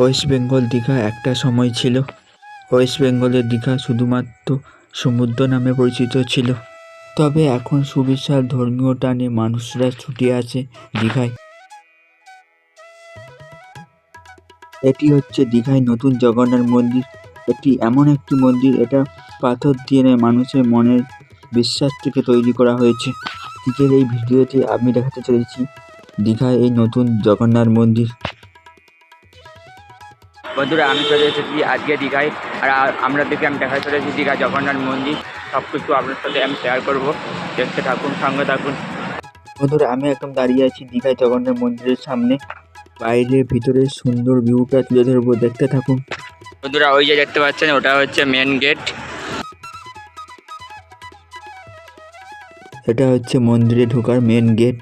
West Bengal Digha একটা সময় ছিল। ওয়েস্ট বেঙ্গলের দীঘা শুধুমাত্র সমুদ্র নামে পরিচিত ছিল। তবে এখন সুবিশাল ধর্মীয় টানে মানুষরা ছুটে আছে দীঘায়। এটি হচ্ছে দীঘায় নতুন জগন্নাথ মন্দির। এটি এমন একটি মন্দির, এটা পাথর দিয়ে মানুষের মনের বিশ্বাস থেকে তৈরি করা হয়েছে। আজকের এই ভিডিওতে আমি দেখাতে চলেছি দীঘায় এই নতুন জগন্নাথ মন্দির। বন্ধুরা আমি চলে এসেছি আজকে দীঘায়। আর আমরা দেখে আমি দেখা চলেছি দীঘা জগন্নাথ মন্দির। সব কিছু আপনার সাথে আমি শেয়ার করব। দেখতে থাকুন সঙ্গে থাকুন। বন্ধুরা আমি একদম দাঁড়িয়ে আছি দীঘায় জগন্নাথ মন্দিরের সামনে। বাইরে ভিতরে সুন্দর ভিউটা তুলে ধরবো দেখতে থাকুন। বন্ধুরা ওই যে দেখতে পাচ্ছেন ওটা হচ্ছে মেন গেট এটা হচ্ছে মন্দিরে ঢোকার মেন গেট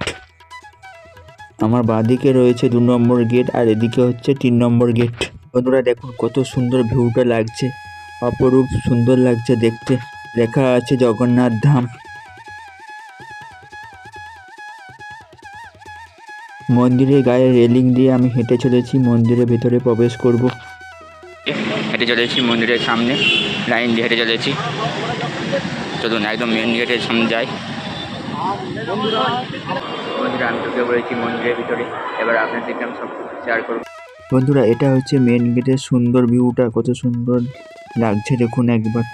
আমার বাঁদিকে রয়েছে দু নম্বর গেট আর এদিকে হচ্ছে তিন নম্বর গেট বন্ধুরা দেখুন, কত সুন্দর ভিউটা লাগছে। অপরূপ সুন্দর লাগছে দেখতে। লেখা আছে জগন্নাথ ধাম। মন্দিরের গায়ে রেলিং দিয়ে আমি হেঁটে চলেছি, মন্দিরের ভেতরে প্রবেশ করব। হেঁটে চলেছি মন্দিরের সামনে লাইন দিয়ে হেঁটে চলেছি। চলুন, একদম মেন গেটের সামনে যাই। বন্ধুরা আমি ঢুকে পড়েছি মন্দিরের ভিতরে। এবার আপনাদেরকে আমি সব কিছু শেয়ার করব। বন্ধুরা, এটা হচ্ছে মেন গেটের সুন্দর ভিউটা কত সুন্দর লাগছে, দেখুন একবার।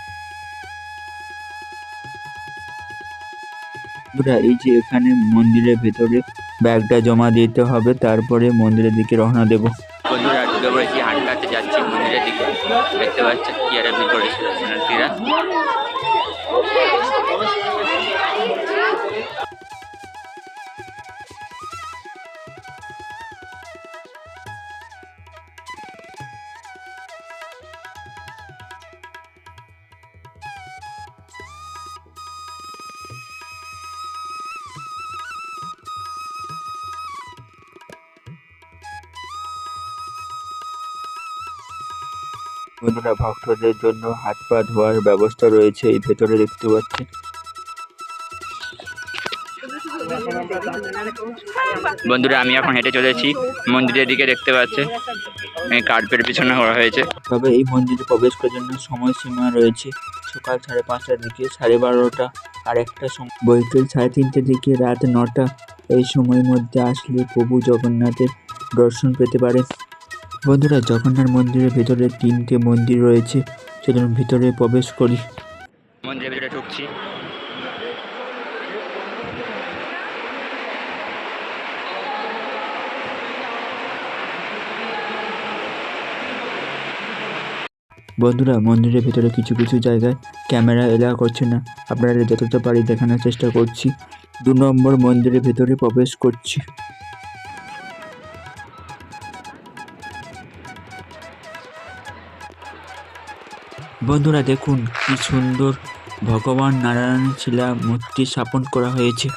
বন্ধুরা, এই যে এখানে মন্দিরের ভেতরে ব্যাগটা জমা দিতে হবে, তারপরে মন্দিরের দিকে রওনা দেব। বন্ধুরা হাঁটতে যাচ্ছি মন্দিরের দিকে। দেখতে পাচ্ছেন কি ভিড় করেছিল বন্ধুরা ভক্তদের জন্য হাত পা ধোয়ার ব্যবস্থা রয়েছে এই ভেতরে দেখতে পাচ্ছেন। বন্ধুরা আমি এখন হেঁটে চলেছি মন্দিরের দিকে দেখতে পাচ্ছে কার্পেট পিছনে করা হয়েছে। তবে এই মন্দিরে প্রবেশ করার জন্য সময়সীমা রয়েছে সকাল সাড়ে পাঁচটার দিকে সাড়ে বারোটা আর একটা সময় বৈকাল সাড়ে তিনটের দিকে রাত নটা এই সময়ের মধ্যে আসলে প্রভু জগন্নাথের দর্শন পেতে পারে বন্ধুরা জগন্নাথ মন্দিরের ভেতরে তিনটে মন্দির রয়েছে চলুন ভিতরে প্রবেশ করি। মন্দিরের ভিতরে ঢুকছি। বন্ধুরা মন্দিরের ভেতরে কিছু কিছু জায়গায় ক্যামেরা এলাও করছে না। আপনারা যতটা পারি দেখানোর চেষ্টা করছি। দু নম্বর মন্দিরের ভেতরে প্রবেশ করছি। বন্ধুরা দেখুন, কি সুন্দর ভগবান নারায়ণ শিলা মূর্তি স্থাপন করা হয়েছে।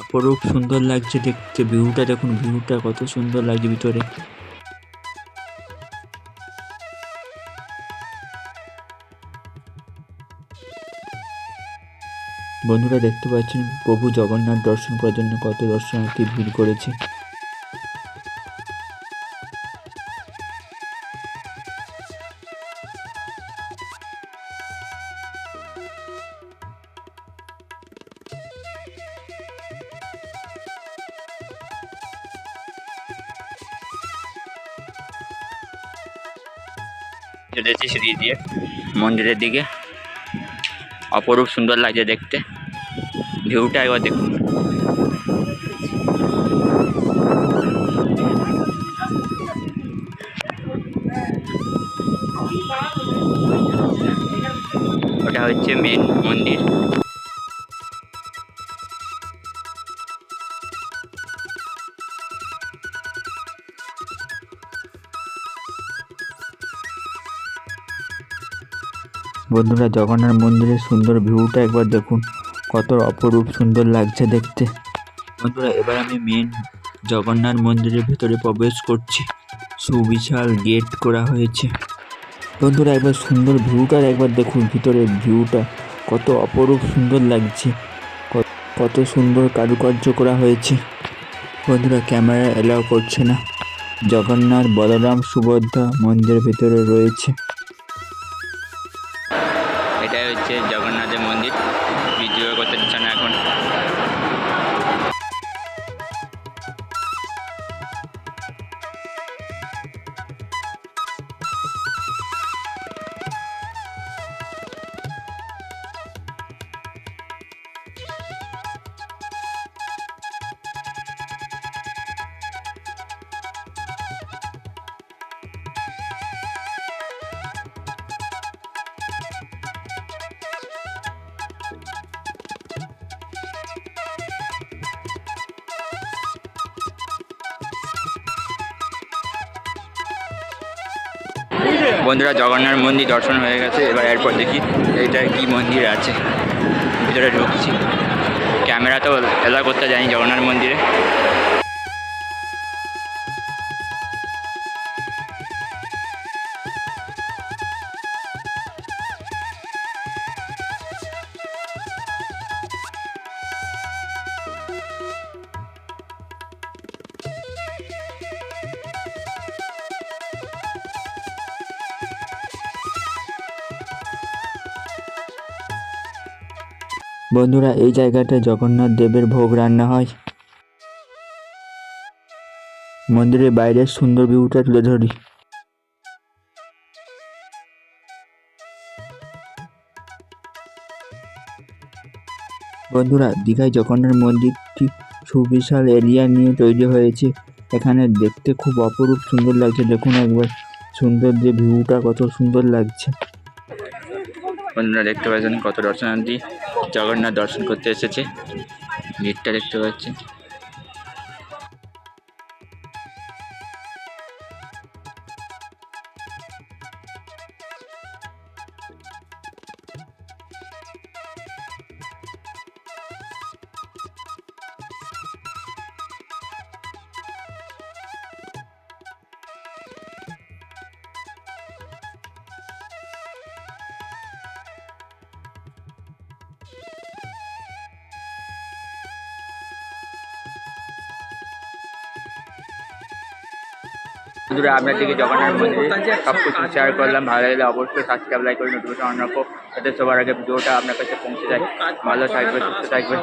অপরূপ সুন্দর লাগছে দেখতে, ভিউটা দেখুন, ভিউটা কত সুন্দর লাগছে ভিতরে। বন্ধুরা দেখতে পাচ্ছেন, প্রভু জগন্নাথ দর্শন করার জন্য কত দর্শনার্থী ভিড় করেছে। চলেছি সিঁড়ি দিয়ে। মন্দিরের দিকে। অপরূপ সুন্দর লাগছে দেখতে। ভিউটা একবার দেখুন। ওটা হচ্ছে মেন মন্দির। বন্ধুরা, জগন্নাথ মন্দিরের সুন্দর ভিউটা একবার দেখুন। কত অপরূপ সুন্দর লাগছে দেখতে। বন্ধুরা, এবার আমি মেন জগন্নাথ মন্দিরের ভিতরে প্রবেশ করছি। সুবিশাল গেট করা হয়েছে। বন্ধুরা, একবার সুন্দর ভিউটার একবার দেখুন ভিতরের ভিউটা কত অপরূপ সুন্দর লাগছে। কত- কত সুন্দর কারুকার্য করা হয়েছে। বন্ধুরা ক্যামেরা এলাও করছে না। জগন্নাথ বলরাম সুভদ্রা মন্দিরের ভিতরে রয়েছে। বন্ধুরা জগন্নাথ মন্দির দর্শন হয়ে গেছে। এবার এরপর দেখি এইটা কি মন্দির আছে। ভিতরে ঢুকছি। ক্যামেরা তো এলা করতে জানি জগন্নাথ মন্দিরে। বন্ধুরা, এই জায়গাটায় জগন্নাথ দেবের ভোগ রান্না হয়। মন্দিরের বাইরের সুন্দর ভিউটা তুলে ধরি। বন্ধুরা, দীঘায় জগন্নাথ মন্দিরটি সুবিশাল এরিয়া নিয়ে তৈরি হয়েছে। এখানে দেখতে খুব অপরূপ সুন্দর লাগছে। দেখুন একবার, সুন্দর যে ভিউটা কত সুন্দর লাগছে। বন্ধুরা দেখতে পাচ্ছেন কত দর্শনার্থী। জগন্নাথ দর্শন করতে এসেছে। ভিড়টা দেখতে পাচ্ছেন। বন্ধুরা দিকে জগন্নাথ মন্দিরে সব কিছু শেয়ার করলাম। ভালো লাগলে অবশ্যই সাবস্ক্রাইব লাইক করে নোটিফিকেশন অন রাখো। যাতে সবার আগে ভিডিওটা আপনার কাছে পৌঁছে যায়। ভালো থাকবে সুস্থ থাকবে